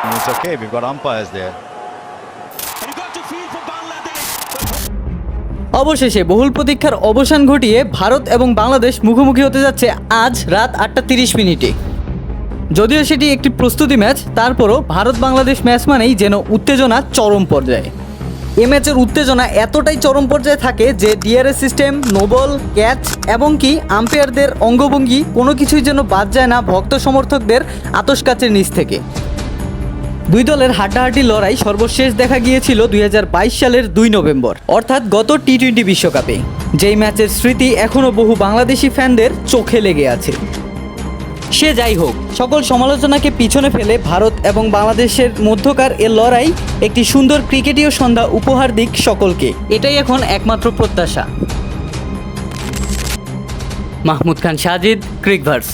It's okay, we've got umpires there. And. অবশেষে বহুল প্রতীক্ষার অবসান ঘটিয়ে ভারত এবং বাংলাদেশ মুখোমুখি হতে যাচ্ছে আজ রাত আটটা তিরিশ মিনিটে যদিও সেটি একটি প্রস্তুতি ম্যাচ তারপরও ভারত বাংলাদেশ ম্যাচ মানেই যেন উত্তেজনা চরম পর্যায়ে এ ম্যাচের উত্তেজনা এতটাই চরম পর্যায়ে থাকে যে ডিআরএস সিস্টেম নোবল ক্যাচ এবং কি আম্পায়ারদের অঙ্গভঙ্গি কোনো কিছুই যেন বাদ যায় না ভক্ত সমর্থকদের আতস কাচের নিচ থেকে দুই দলের হাড্ডাহাড্ডি লড়াই সর্বশেষ দেখা গিয়েছিল দুই হাজার বাইশ সালের দুই নভেম্বর, অর্থাৎ গত টি টোয়েন্টি বিশ্বকাপে। যেই ম্যাচের স্মৃতি এখনও বহু বাংলাদেশি ফ্যানদের চোখে লেগে আছে। সে যাই হোক, সকল সমালোচনাকে পিছনে ফেলে ভারত এবং বাংলাদেশের মধ্যকার এ লড়াই একটি সুন্দর ক্রিকেটীয় সন্ধ্যা উপহার দিক সকলকে। এটাই এখন একমাত্র প্রত্যাশা। মাহমুদ খান, সাজিদ, ক্রিকভার্স।